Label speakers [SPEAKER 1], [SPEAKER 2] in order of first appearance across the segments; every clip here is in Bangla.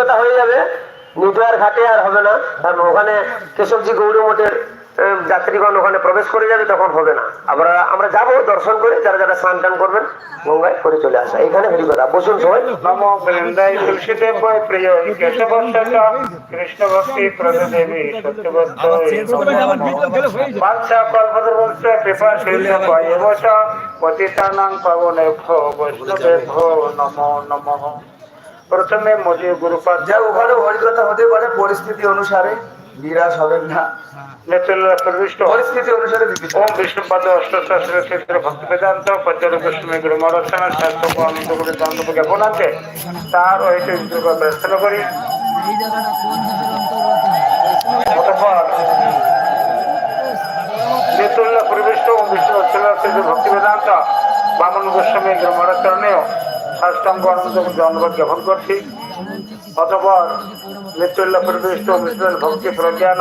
[SPEAKER 1] হরিকথা হয়ে যাবে। নিটুয়ার ঘাটে আর হবে না। কারণ ওখানে কেশবজি গৌরী মঠের যাত্রীগণ ওখানে প্রবেশ করে যাবে তখন হবে না। আমরা আমরা যাব দর্শন করে, যারা যারা স্নান টান করবেন, গঙ্গায় করে চলে আসা। এখানে হরিকথা বসুন সবাই।
[SPEAKER 2] কৃষ্ণ ভক্তি প্রদেবী সত্যবদ্ধ বাচ্চা নমঃ। প্রথমে গুরুপাদ।
[SPEAKER 3] যা ওখানে হরিকথা হতে পারে পরিস্থিতি অনুসারে নিরাশ হবেন না। পরিস্থিতি অনুসারে বিকৃত
[SPEAKER 2] ওম বিষ্ণুপদ অষ্টশাস্ত্র ক্ষেত্র ভক্তি বেদান্ত পঞ্চর গোস্বামী গুরু মরসনা শাস্ত্র আনন্দ করে দ্বন্দ্ব জ্ঞাপন আছে তার ওইটা ইন্দ্রকে প্রার্থনা করি। অতঃপর নেতুল্য পরিবেষ্ট ও বিষ্ণু অষ্টশাস্ত্র ভক্তি বেদান্ত বামন গোস্বামী গুরু মরচরণেও আনন্দ করে ধন্যবাদ জ্ঞাপন করছি। অতঃপর পরিবেষ্ট ও বিষ্ণু ভক্তি প্রজ্ঞান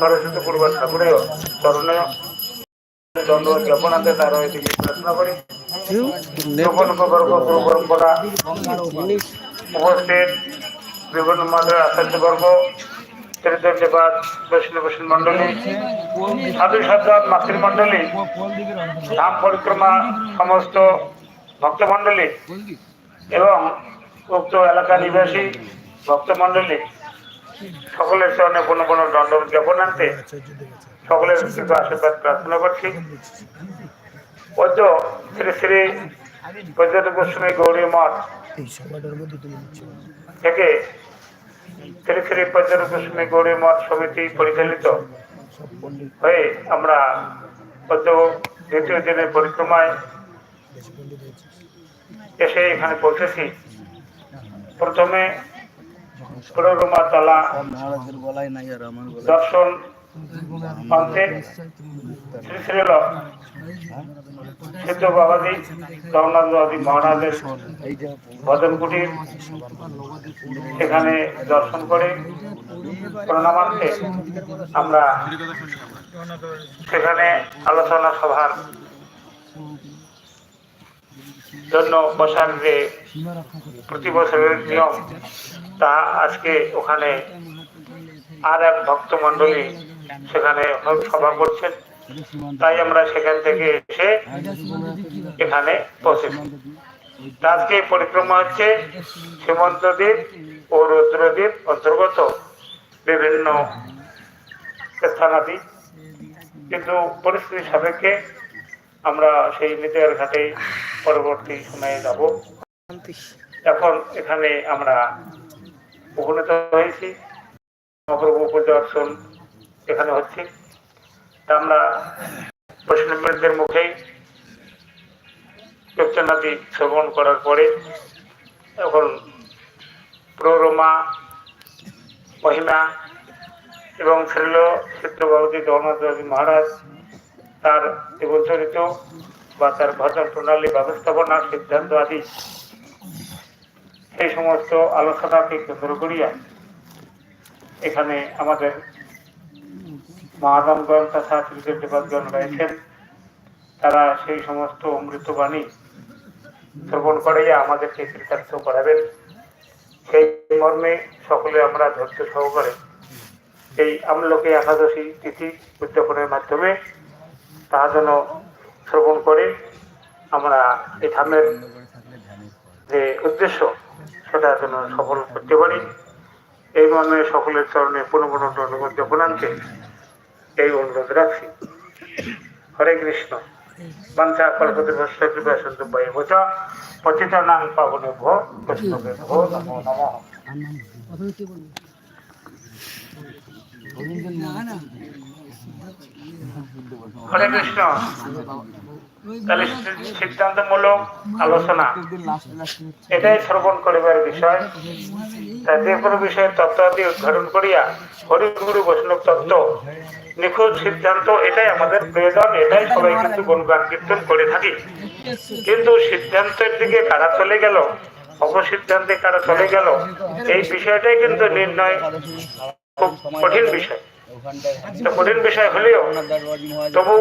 [SPEAKER 2] সরস্বতী পূর্ব ঠাকুরেও চরণে ধন্যবাদ জ্ঞাপন আছে তার প্রার্থনা করি। পরম্পরা উপস্থিত বিভিন্ন মন্দিরের আচার্যবর্গ ত্রিদণ্ডবাদ বৈষ্ণব বৈষ্ণব মন্ডলী সাধু সাধন মাতৃমণ্ডলী, ধাম পরিক্রমা সমস্ত ভক্তমণ্ডলী এবং উক্ত এলাকা নিবাসী ভক্তমণ্ডলী সকলের চরণে কোনো কোনো দণ্ড আনতে সকলের আশীর্বাদ প্রার্থনা করছি। পদ্য শ্রী শ্রী পর্যটক গোস্বামী গৌরী মঠ থেকে শ্রী শ্রী পর্যটক গোস্বামী গৌরী মঠ সমিতি পরিচালিত হয়ে আমরা পদ্ম দ্বিতীয় দিনের পরিক্রমায় এসে এখানে পৌঁছেছি। প্রথমে পুরোরমা তলা দর্শন পান্তে শ্রী শ্রীল সিদ্ধ বাবাজি জগন্নাথ মহারাজের ভজন কুটির সেখানে দর্শন করে প্রণামান্তে আমরা সেখানে আলোচনা সভার জন্য বসার যে প্রতি বছরের নিয়ম, তা আজকে ওখানে আর এক ভক্ত মন্ডলী সেখানে সভা করছেন। তাই আমরা সেখান থেকে এসে এখানে পৌঁছেছি। আজকে পরিক্রমা হচ্ছে সীমন্ত দ্বীপ ও রুদ্রদ্বীপ অন্তর্গত বিভিন্ন স্থানাদি। কিন্তু পরিস্থিতি সাপেক্ষে আমরা সেই মৃতের ঘাটে পরবর্তী সময়ে যাব। এখন এখানে আমরা উপনীত হয়েছি। মহাপ্রভু পরিদর্শন এখানে হচ্ছে। আমরা বৈষ্ণবদের মুখেই কীর্তনাদি শ্রবণ করার পরে এখন প্ররমা, মহিমা এবং শ্রীল চিত্রবাবতী জগন্নাথ মহারাজ তার জীবনচরিত বা তার ভজন প্রণালী ব্যবস্থাপনা, সিদ্ধান্ত আদি এই সমস্ত আলোচনাকে কেন্দ্র করিয়া এখানে আমাদের মহাদানগণ তথা ত্রিদেবদেবাদগণ রয়েছেন তারা সেই সমস্ত অমৃতবাণী শ্রবণ করাইয়া আমাদেরকে কৃতার্থ করাবেন। সেই মর্মে সকলে আমরা ধৈর্য সহকারে এই আমলোকে একাদশী তিথি উদযাপনের মাধ্যমে তাহা যেন শ্রবণ করে আমরা এই ধামের যে উদ্দেশ্য, সেটা যেন সফল করতে পারি। এই মর্মে সকলের চরণে পুনঃ পুনঃ অনুমোদ জ্ঞাপনান্তে এই অনুরোধ রাখছি। হরে কৃষ্ণ। বাঞ্ছা কল্পতি ভস্য কৃপা সন্তু বয়ে বোচ পতিত নাং পাবনে ভো বৈষ্ণবে ভো, নমো নমঃ। হরে কৃষ্ণ। তাহলে সিদ্ধান্তমূলক আলোচনা। এটাই শ্রবণ করিবার বিষয়। তা যে কোনো বিষয়ের তত্ত্ব আদি উদ্ঘাটন করিয়া হরিগুরু বৈষ্ণব তত্ত্ব নিখুঁত সিদ্ধান্ত, এটাই আমাদের প্রয়োজন, এটাই সবাই কিন্তু গুণগান কীর্তন করে থাকি। কিন্তু সিদ্ধান্তের দিকে কারা চলে গেল, অপসিদ্ধান্তে কারা চলে গেল, এই বিষয়টাই কিন্তু নির্ণয় খুব কঠিন বিষয়। কঠিন বিষয় হলেও তবু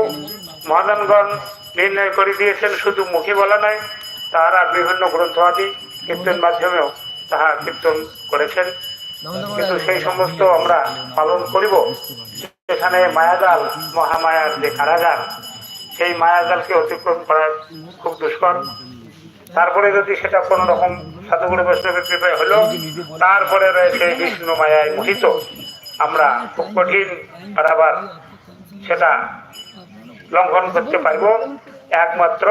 [SPEAKER 2] মহাদানগণ নির্ণয় করে দিয়েছেন, শুধু মুখে বলা নয়, তারা বিভিন্ন গ্রন্থ আদি কীর্তন মাধ্যমেও তাহা কীর্তন করেছেন। কিন্তু সেই সমস্ত আমরা পালন করিব। সেখানে মায়াজাল, মহামায়ার যে কারাগার, সেই মায়াজালকে অতিক্রম করা খুব দুষ্কর। তারপরে যদি সেটা কোন রকম সাধুগুরু বৈষ্ণবের কৃপায় হলো, তারপরে রয়েছে বিষ্ণু মায়ায় মোহিত। আমরা খুব কঠিন আবার সেটা লঙ্ঘন করতে পারব। একমাত্র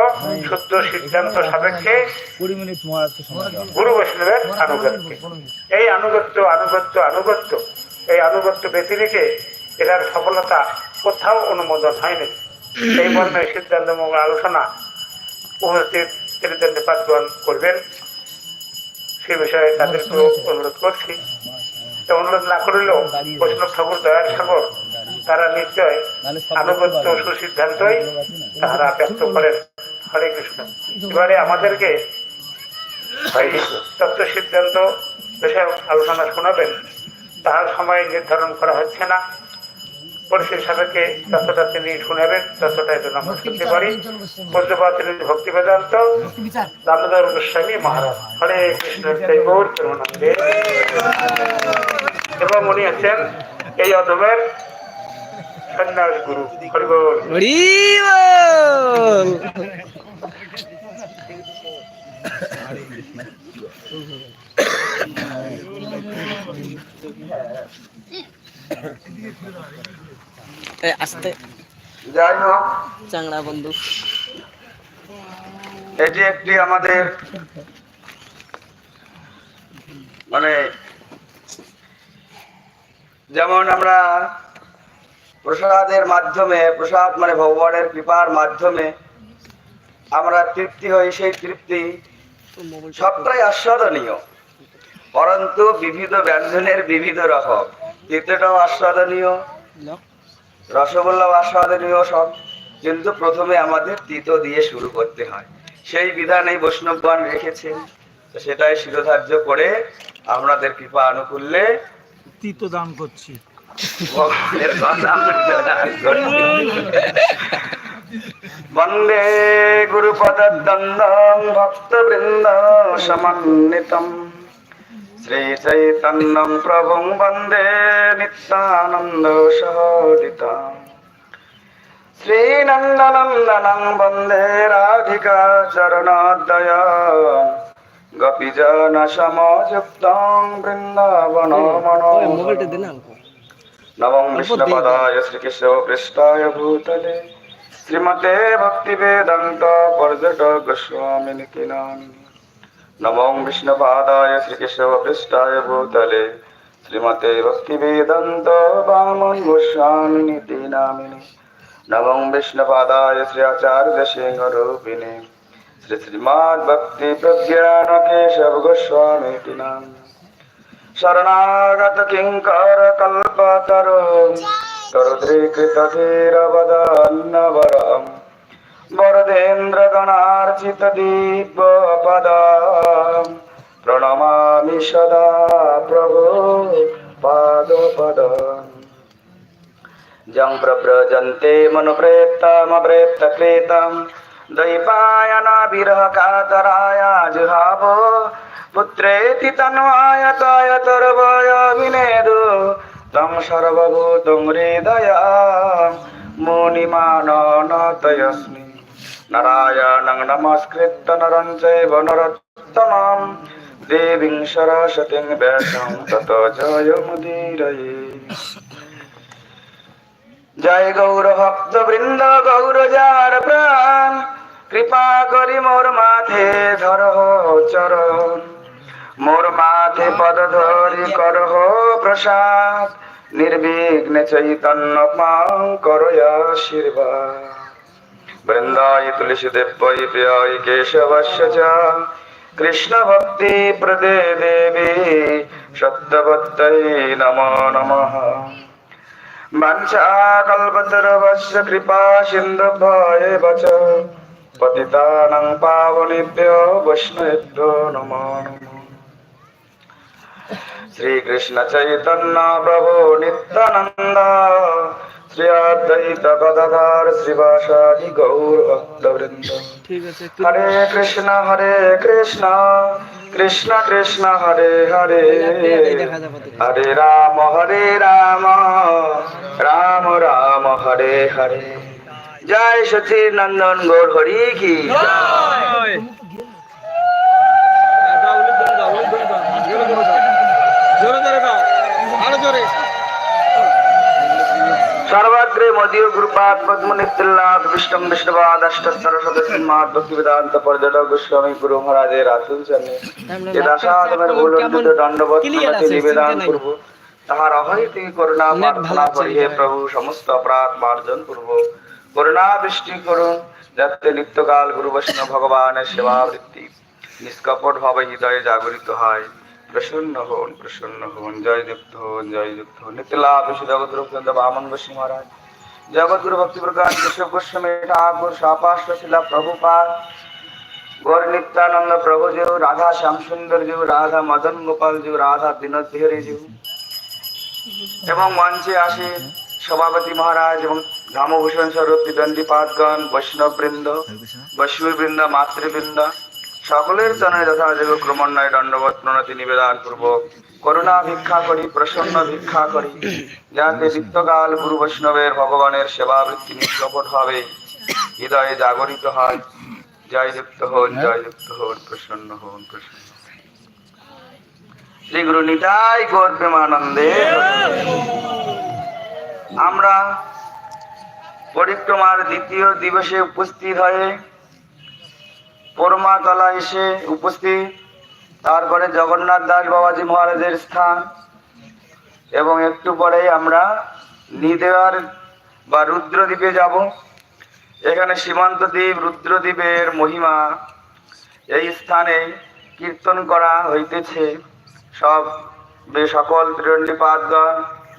[SPEAKER 2] শুদ্ধ সিদ্ধান্ত সাপেক্ষে গুরু বৈষ্ণবের আনুগত্য। এই আনুগত্য আনুগত্য আনুগত্য, এই আনুগত্য ব্যতিরিকে এটার সফলতা কোথাও অনুমোদন হয়নি। এই মর্মে সিদ্ধান্তমূলক আলোচনা উপস্থিত ত্রিদণ্ডে পাঠগ্রহণ করবেন। সে বিষয়ে তাদেরকেও অনুরোধ করছি। অনুরোধ না করলেও বৈষ্ণব ঠাকুর দয়ার সাগর তারা নিশ্চয় আনুগত্য সুসিদ্ধান্তই তাহারা ব্যক্ত করেন। হরে কৃষ্ণ। এবারে আমাদেরকে তত্ত্ব সিদ্ধান্ত বিষয়ে আলোচনা শোনাবেন। তাহার সময় নির্ধারণ করা হচ্ছে না। পরিস্থিতি সাপেক্ষে ততটা তিনি শুনাবেন। ততটা যেন আমরা শুনতে পারি পূজ্যপাত তিনি ভক্তি বেদান্ত দামোদর গোস্বামী মহারাজ। হরে কৃষ্ণ। গৌর এবং উনি আছেন এই অধমের সন্ন্যাস গুরু
[SPEAKER 4] এ,
[SPEAKER 3] যাই হোক
[SPEAKER 4] চাংড়া বন্ধু
[SPEAKER 3] এটি একটি আমাদের মানে যেমন আমরা প্রসাদের মাধ্যমে, প্রসাদ মানে ভগবানের কৃপার মাধ্যমে আমরা তৃপ্তি হই, সেই তৃপ্তি সবটাই আস্বাদনীয়। পরন্তু বিবিধ ব্যঞ্জনের বিবিধ রকম তৃতীয়টাও আস্বাদনীয়, রসগোল্লাও আস্বাদনীয় সব। কিন্তু প্রথমে আমাদের তিতো দিয়ে শুরু করতে হয়। সেই বিধান এই বৈষ্ণবগণ রেখেছেন সেটাই শিরোধার্য করে আমাদের কৃপা আনুকূল্যে
[SPEAKER 5] তিতো দান করছি।
[SPEAKER 3] ভগবানের কথা করছি। বন্দে ভক্তবৃন্দ শ্রী চৈতন্যম প্রভুং বন্দে নিত্যানন্দ সহোদিতম শ্রীনন্দনন্দনং বন্দে রাধিকা চরণোদয় গোপীজন সমযুক্তং বৃন্দাবন
[SPEAKER 4] মোবাইলটা দে না অল্প।
[SPEAKER 3] নবম বিষ্ণুপদায় শ্রীকৃষ্ণ পৃষ্ঠায় ভূতলে। শ্রীমতে ভক্তি বেদান্ত পর্যটক গোস্বামিনী কিনামি নবম বিষ্ণুপাদায় শ্রীকৃষ্ণ পৃষ্ঠায় ভূতলে। শ্রীমতে ভক্তি বেদান্ত বামন গোস্বামিনী নামিনী নবম বিষ্ণুপাদায় শ্রী আচার্য সিংহ রূপিণী। শ্রী শ্রীমদ ভক্তি প্রজ্ঞান কেশব গোস্বামী নামিনী শরণাগত কিঙ্কর কল্পতর তরুদ্রীকৃত ধীরবদান্নবরম বরদেন্দ্র গণার্চিত দিব্য পদম প্রণমামি সদা প্রভু পাদ পদম জং পুত্রেতি তন্মায়তায় তর্বয় বিনেদু তম সর্বভূতং হৃদয়া মুনিমাননতয়স্মি। নারায়ণং নমস্কৃত্য নরং চৈব নরোত্তমম, দেবীং সরস্বতীং ব্যাসং তত জয়মুদীরয়ে জয় গৌর ভক্ত বৃন্দ গৌর যার প্রাণ, কৃপা করি মোর মাথে ধর চরণ। মোর পদ ধরি করহ প্রসাদ। নির্বিঘ্নে চৈতন্য পাং করয় আশীর্বাদ। বৃন্দায় তুলসী দেব্যই প্রিয় কেশবস্য চ কৃষ্ণ ভক্তি প্রদে দেবী সত্যবত্তৈ নমো নমঃ। বাঞ্ছা কল্পতরবস্য কৃপা সিন্ধু ভয়ে বচ। পতিতানাং পাবনেভ্যো বৈষ্ণবেভ্যো নমো নমঃ। শ্রীকৃষ্ণ চৈতন্য প্রভু নিত্যানন্দ শ্রী অদ্বৈত গদাধর শ্রীবাসাদি গৌর ভক্তবৃন্দ।
[SPEAKER 4] ঠিক আছে একটু
[SPEAKER 3] হরে কৃষ্ণ হরে কৃষ্ণ কৃষ্ণ কৃষ্ণ হরে হরে।
[SPEAKER 4] দেখা যাবে তো।
[SPEAKER 3] হরে রাম হরে রাম রাম রাম হরে হরে। জয় সচির নন্দন গৌর হরি কি জয়। সর্বাগ্রে মদীয় গুরুপাদ পদ্মনিত্যাদ বিষ্ণু বিষ্ণুবাদ অষ্টস্তর সদস্যমাদ ভক্তি বেদান্ত পর্যটক গোস্বামী গুরু মহারাজের
[SPEAKER 4] নাই।
[SPEAKER 3] করব তাহার অহৈতি করুণা প্রার্থনা
[SPEAKER 4] আছে,
[SPEAKER 3] করি হে প্রভু সমস্ত অপরাধ মার্জন করব। করুণা বৃষ্টি করুন যাতে নিত্যকাল গুরু বৈষ্ণব ভগবানের সেবা বৃত্তি নিষ্কপট ভাবে হৃদয়ে জাগরিত হয়। প্রসন্ন হন প্রসন্ন হন জয় যুক্ত হন জয় যুক্ত হন নিত্যলাভ বিশ্ব জগৎ বামন বসী মহারাজ। জগৎগুরু ভক্তি প্রকাশ কেশব গোস্বামী ঠাকুর সাপাশ্র শিলা প্রভুপাদ। গৌর নিত্যানন্দ প্রভু জিউ রাধা শ্যাম সুন্দর জিউ রাধা মদন গোপাল জিউ রাধা বিনোদ বিহারী জিউ এবং মঞ্চে আসে সভাপতি মহারাজ এবং রামভূষণ স্বরূপ দণ্ডী পাঠগণ বৈষ্ণব বৃন্দ বৈষ্ণব মাতৃবৃন্দ। সকলের চরণে যথাযোগ্য ক্রমান্বয়ে দণ্ডবত প্রণতি নিবেদন পূর্বক করুণা ভিক্ষা করি প্রসন্ন ভিক্ষা করি। যাতে নিত্যকাল গুরু বৈষ্ণবের ভগবানের সেবা বৃত্তি নিষ্কপট হবে। হৃদয়ে জাগরিত হয় জয় যুক্ত হন জয় যুক্ত হন প্রসন্ন হন প্রসন্ন। শ্রী গুরু নিতাই গৌর প্রেমানন্দে আমরা পরিক্রমার দ্বিতীয় দিবসে উপস্থিত হয়ে পরমাতলা এসে উপস্থিত। তারপরে জগন্নাথ দাস বাবাজি মহারাজের স্থান। এবং একটু পরেই আমরা নিদেওয়ার বা রুদ্রদ্বীপে যাব। এখানে সীমান্ত দ্বীপ, রুদ্রদ্বীপের মহিমা এই স্থানে কীর্তন করা হইতেছে। সব সকল ত্রিদণ্ডী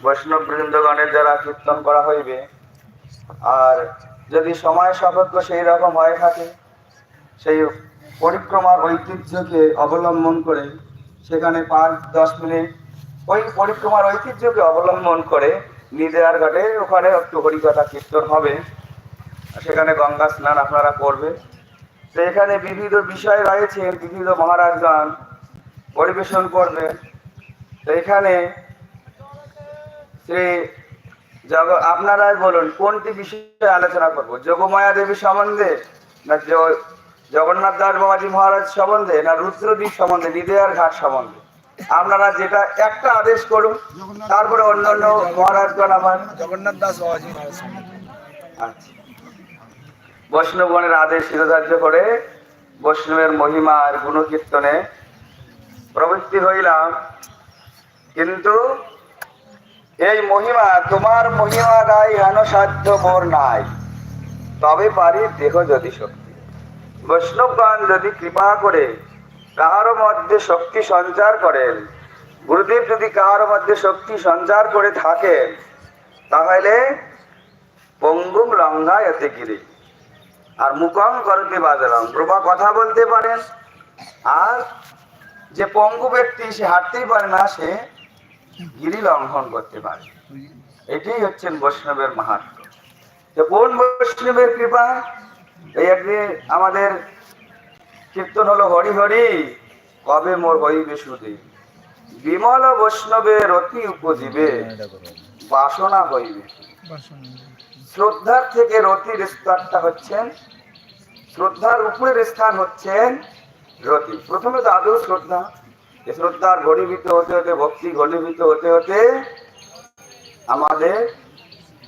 [SPEAKER 3] বৈষ্ণব বৃন্দগণের দ্বারা কীর্তন করা হইবে। আর যদি সময় সাপেক্ষ সেই রকম হয়ে থাকে সেই পরিক্রমার ঐতিহ্যকে অবলম্বন করে সেখানে পাঁচ, দশ মিনিট ওই পরিক্রমার ঐতিহ্যকে অবলম্বন করে নিদেয়ার ঘাটে ওখানে একটু হরিকথা কীর্তন হবে। সেখানে গঙ্গা স্নান আপনারা করবে তো এখানে বিবিধ বিষয় রয়েছে, বিবিধ মহারাজগণ পরিবেশন করবে তো এখানে শ্রী জগ, আপনারাই বলুন, কোনটি বিষয়ে আলোচনা করব? যোগমায়া দেবী সম্বন্ধে না জগন্নাথ দাস বাবাজি মহারাজ সম্বন্ধে না রুদ্রদ্বীপ সম্বন্ধে হৃদয়ার ঘাট সম্বন্ধে। আপনারা যেটা একটা আদেশ করুন তারপরে অন্য অন্য মহারাজগণ আমার
[SPEAKER 5] জগন্নাথ দাস বাবাজি মহারাজ
[SPEAKER 3] আচ্ছা। বৈষ্ণবগণের আদেশ শিরোধার্য করে বৈষ্ণবের মহিমা আর গুণকীর্তনে প্রবৃত্তি হইলাম। কিন্তু এই মহিমা তোমার মহিমা গাই হেন সাধ্য মোর নাই। তবে পারি দেহ যদি শক্তি। বৈষ্ণবগণ যদি কৃপা করে কাহারও মধ্যে শক্তি সঞ্চার করেন, গুরুদেব যদি কাহারও মধ্যে শক্তি সঞ্চার করে থাকেন, তাহলে পঙ্গুম লঙ্ঘায়তে গিরি আর মুখম করতে বাজালাম প্রভা কথা বলতে পারেন, আর যে পঙ্গু ব্যক্তি সে হাঁটতেই পারে না, সে গিরি লঙ্ঘন করতে পারে। এটাই হচ্ছেন বৈষ্ণবের মাহাত্ম কোন বৈষ্ণবের কৃপা? এই একদিন আমাদের কীর্তন হলো হরি হরি, কবে মোর হইবে সুদী বিমল বৈষ্ণবের অতি উপজীবে, বাসনা হইবে। শ্রদ্ধার থেকে রতির স্তরটা হচ্ছেন, শ্রদ্ধার উপরের স্থান হচ্ছেন রতি। প্রথমে তো আদৌ শ্রদ্ধা শ্রদ্ধার ঘনীভূত হতে হতে, ভক্তি ঘনীভূত হতে হতে আমাদের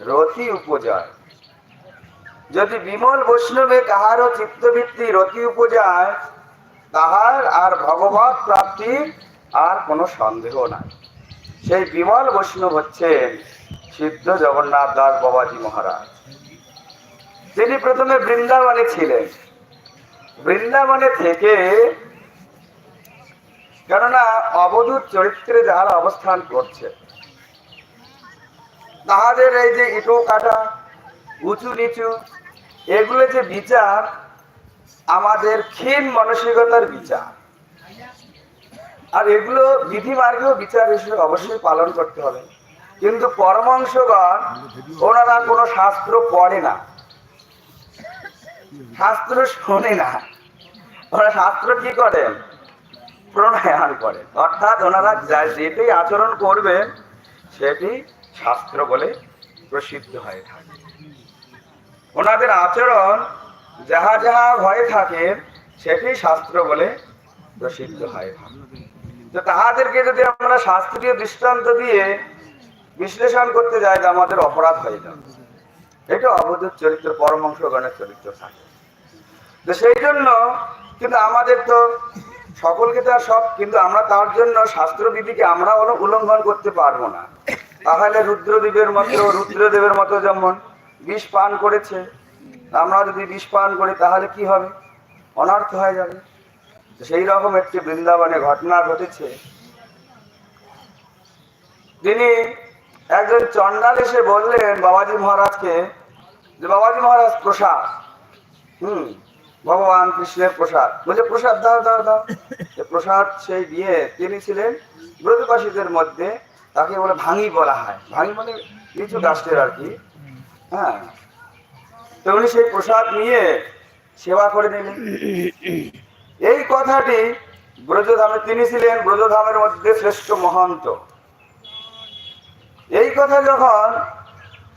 [SPEAKER 3] রতি উপজয়। যদি বিমল বৈষ্ণবে কাহারও চিত্তবৃত্তি রতি উপজায়, তাহার আর ভগবত প্রাপ্তির আর কোনো সন্দেহ নাই। সেই বিমল বৈষ্ণব হচ্ছেন সিদ্ধ জগন্নাথ দাস বাবাজি মহারাজ। তিনি প্রথমে বৃন্দাবনে ছিলেন। বৃন্দাবনে থেকে কেননা অবধূত চরিত্রে যারা অবস্থান করছে, তাহাদের এই যে ইটো কাটা উঁচু নিচু, এগুলো যে বিচার, আমাদের ক্ষীণ মানসিকতার বিচার। আর এগুলো বিধি মার্গেও বিচার হিসেবে অবশ্যই পালন করতে হবে। কিন্তু পরমাংশগণ ওনারা কোনো শাস্ত্র পড়ে না। শাস্ত্র শোনে না। ওরা শাস্ত্র কি করেন প্রণয়ন করেন অর্থাৎ ওনারা যেটি আচরণ করবেন, সেটি শাস্ত্র বলে প্রসিদ্ধ হয়ে থাকে। ওনাদের আচরণ যাহা যাহা হয়ে থাকে, সেটি শাস্ত্র বলে প্রসিদ্ধ হয়ে থাকে। তো তাহাদেরকে যদি আমরা শাস্ত্রীয় দৃষ্টান্ত দিয়ে বিশ্লেষণ করতে যাই আমাদের অপরাধ হয়ে যাবে। এটা অবধূত চরিত্র পরমাংশগণের চরিত্র থাকে। তো সেই জন্য কিন্তু আমাদের তো সকলকে তো সব, কিন্তু আমরা তার জন্য শাস্ত্রবিধিকে আমরা উল- উল্লঙ্ঘন করতে পারব না। তাহলে রুদ্রদেবের মতো রুদ্রদেবের মতো যেমন বিষ পান করেছে আমরা যদি বিষ পান করি তাহলে কি হবে? অনর্থ হয়ে যাবে। সেই রকম একটি বৃন্দাবনে ঘটনা ঘটেছে। তিনি একজন চন্ডাল এসে বললেন বাবাজি মহারাজকে যে বাবাজি মহারাজ প্রসাদ। হুম ভগবান কৃষ্ণের প্রসাদ। বলছে প্রসাদ দাও দাও দাও। প্রসাদ সেই দিয়ে তিনি ছিলেন ব্রতবাসীদের মধ্যে তাকে বলে ভাঙি বলা হয়। ভাঙি মানে কিছু কাষ্টের আর কি। হ্যাঁ। উনি সেই প্রসাদ নিয়ে সেবা করে নিলেন এই কথাটি ব্রজধামে, তিনি ছিলেন ব্রজধামের মধ্যে শ্রেষ্ঠ মহন্ত। এই কথা যখন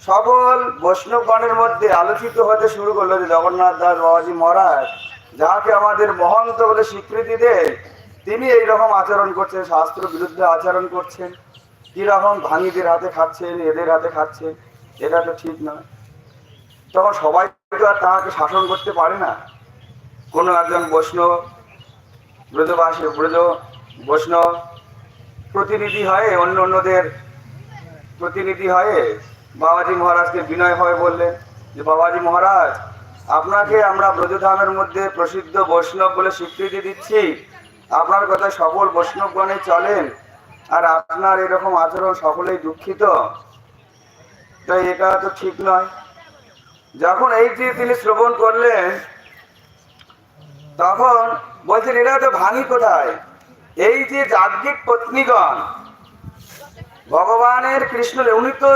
[SPEAKER 3] সকল বৈষ্ণবগণের মধ্যে আলোচিত হতে শুরু করল যে জগন্নাথ দাস বাবাজি মহারাজ, যাকে আমাদের মহন্ত বলে স্বীকৃতি দেয় তিনি এই রকম আচরণ করছেন, শাস্ত্র বিরুদ্ধে আচরণ করছেন। কি রকম ভাঙিদের হাতে খাচ্ছেন, এদের হাতে খাচ্ছেন, এটা তো ঠিক নয়। তখন সবাই তো আর তাহাকে শাসন করতে পারে না। কোনো একজন বৈষ্ণব, ব্রজবাসী, ব্রজ বৈষ্ণব প্রতিনিধি হয়ে অন্য অন্যদের প্রতিনিধি হয়ে বাবাজি মহারাজকে বিনয় হয়ে বললেন যে, বাবাজি মহারাজ, আপনাকে আমরা ব্রজধামের মধ্যে প্রসিদ্ধ বৈষ্ণব বলে স্বীকৃতি দিচ্ছি। আপনার কথা সকল বৈষ্ণবগণে চলেন। আর আপনার এরকম আচরণ সকলেই দুঃখিত? তাই এটা তো ঠিক নয়। যখন এই এইটি তিনি শ্রবণ করলেন, তখন বলছেন এটা তো ভাঙি কোথায়? এই যে যাজ্ঞিক পত্নীগণ, ভগবানের কৃষ্ণ উনি তো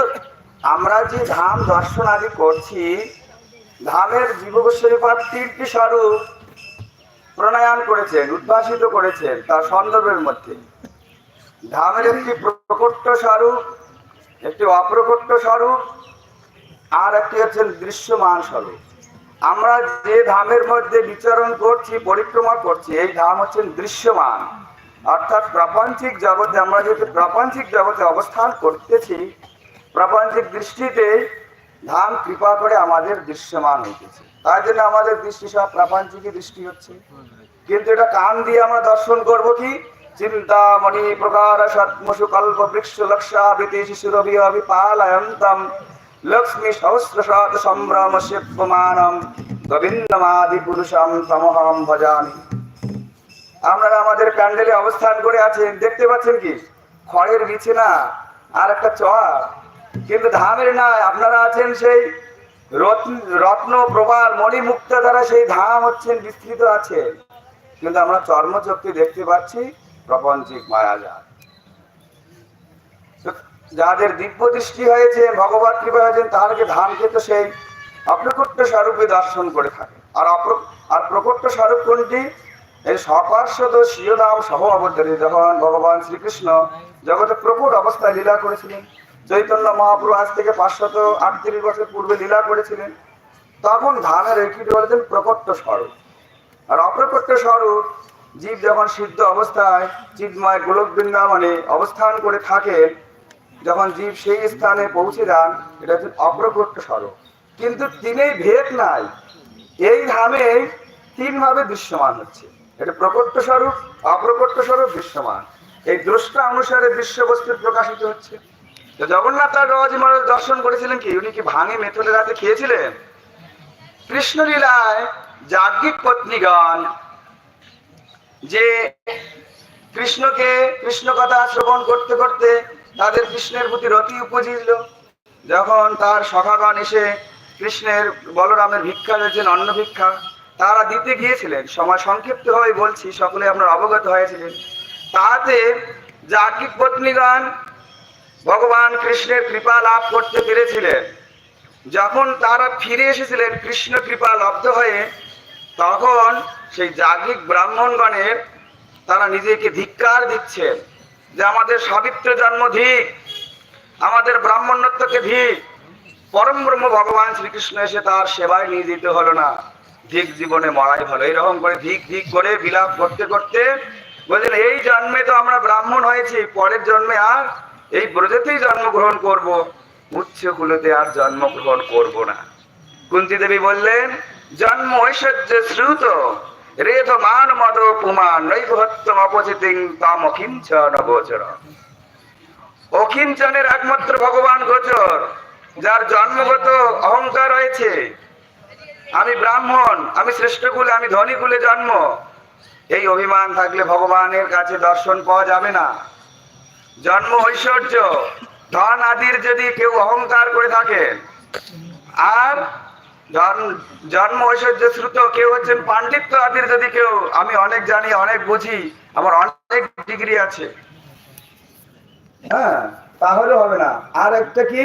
[SPEAKER 3] আমরা যে ধাম দর্শন আদি করছি, ধামের জীবগোস্বরীপাদ তিনটি স্বরূপ প্রণয়ন করেছেন, উদ্ভাসিত করেছেন তার সন্দর্ভের মধ্যে। ধামের একটি প্রকট স্বরূপ, একটি অপ্রকট স্বরূপ, আর একটি হচ্ছেন দৃশ্যমান স্বরূপ। আমরা যে ধামের মধ্যে বিচরণ করছি, পরিক্রমা করছি, এই ধাম হচ্ছেন দৃশ্যমান। অর্থাৎ প্রাপঞ্চিক জগতে, আমরা যেহেতু প্রাপঞ্চিক জগতে অবস্থান করতেছি, প্রাপঞ্চিক দৃষ্টিতে ধাম কৃপা করে আমাদের দৃশ্যমান হইতেছে। তাই জন্য আমাদের দৃষ্টি সব প্রাপঞ্চিকই দৃষ্টি হচ্ছে। কিন্তু এটা কান দিয়ে আমরা দর্শন করব কি? চিন্তামণি প্রকার সৎমসু কল্প বৃক্ষ লক্ষাবৃতি শিশুরবি অভিপালয়ন্তম লক্ষ্মী সহস্রশত সম্ভ্রম শিল্পমানম গোবিন্দমাদি পুরুষম তমহম ভজামি আপনারা আমাদের প্যান্ডেলে অবস্থান করে আছেন, দেখতে পাচ্ছেন কি? খড়ের বিছানা আর একটা চর। কিন্তু ধামের নাই আপনারা আছেন সেই রত্ন রত্ন প্রবাল মণিমুক্ত দ্বারা সেই ধাম হচ্ছেন বিস্তৃত আছে। কিন্তু আমরা চর্মচক্ষে দেখতে পাচ্ছি প্রপঞ্চিক মায়াজাল তো যাদের দিব্য দৃষ্টি হয়েছে ভগবান কৃপা হয়েছেন তাদেরকে ধামকে তো সেই অপ্রকট স্বরূপে দর্শন করে থাকে। আর অপ্র, আর প্রকট স্বরূপ কোনটি? এই সপার্শ্বদ স্বীয় সহ অবতারী যখন ভগবান শ্রীকৃষ্ণ জগতে প্রকট অবস্থায় লীলা করেছিলেন, চৈতন্য মহাপ্রভু আজ থেকে পাঁচশত আটত্রিশ বছর পূর্বে লীলা করেছিলেন, তখন ধামের একটি বলেছেন প্রকট স্বরূপ। আর অপ্রকট স্বরূপ জীব যখন সিদ্ধ অবস্থায় চিন্ময় গোলক বৃন্দাবনে অবস্থান করে থাকেন যখন জীব সেই স্থানে পৌঁছে যান, এটা হচ্ছে অপ্রকট স্বরূপ। কিন্তু তিনেই ভেদ নাই। এই ধামে তিন ভাবে দৃশ্যমান হচ্ছে। এটা প্রকট স্বরূপ, অপ্রকট স্বরূপ দৃশ্যমান। এই দ্রষ্টা অনুসারে দৃশ্যবস্তুর প্রকাশিত হচ্ছে। জগন্নাথ তার দর্শন করেছিলেন কি? উনি কি ভাঙে মেথনের রাতে খেয়েছিলেন? কৃষ্ণলীলায় যাজ্ঞিক পত্নীগণ যে কৃষ্ণকে কৃষ্ণ কথা শ্রবণ করতে করতে তাদের কৃষ্ণের প্রতি রতি উপজিল। যখন তার সখাগণ এসে কৃষ্ণের বলরামের ভিক্ষা দিয়েছেন, অন্ন ভিক্ষা, তারা দিতে গিয়েছিলেন। সময় সংক্ষিপ্ত হয়ে বলছি, সকলে আপনার অবগত হয়েছিলেন। তাতে জাগিক পত্নীগণ ভগবান কৃষ্ণের কৃপা লাভ করতে পেরেছিলেন। যখন তারা ফিরে এসেছিলেন, কৃষ্ণ কৃপা লব্ধ হয়ে, তখন সেই জাগিক ব্রাহ্মণগণের তারা নিজেকে ধিক্কার দিচ্ছেন যে আমাদের সাবিত্র জন্ম ধিক আমাদের ব্রাহ্মণত্বকে ধিক পরম ব্রহ্ম ভগবান শ্রীকৃষ্ণ এসে তার সেবায় নিয়োজিত হলো না। ধিক জীবনে মরাই ভালো। এরকম করে ধিক ধিক করে বিলাপ করতে করতে বলছেন এই জন্মে তো আমরা ব্রাহ্মণ হয়েছি, পরের জন্মে আর এই ব্রজতেই জন্মগ্রহণ করব। উচ্চ কুলতে আর জন্মগ্রহণ করব না। কুন্তি দেবী বললেন, জন্ম ঐশ্বর্য শ্রুত। রেত মান মদ পুমান নৈভত্তম অপচিতিং তাম অকিঞ্চন গোচর। অকিঞ্চনের একমাত্র ভগবান গোচর, যার জন্মগত অহংকার রয়েছে। আমি ব্রাহ্মণ, আমি শ্রেষ্ঠ কুলে, আমি ধনী কুলে জন্ম। এই অভিমান থাকলে ভগবানের কাছে দর্শন পাওয়া যাবে না। জন্ম ঐশ্বর্য, ধন আদির যদি কেউ অহংকার করে থাকে, আর জন্ম ঐশ্বর্য শ্রুত কেউ হচ্ছেন পাণ্ডিত্য আদির যদি কেউ, আমি অনেক জানি, অনেক বুঝি, আমার অনেক ডিগ্রি আছে। হ্যাঁ তাহলে হবে না। আর একটা কি?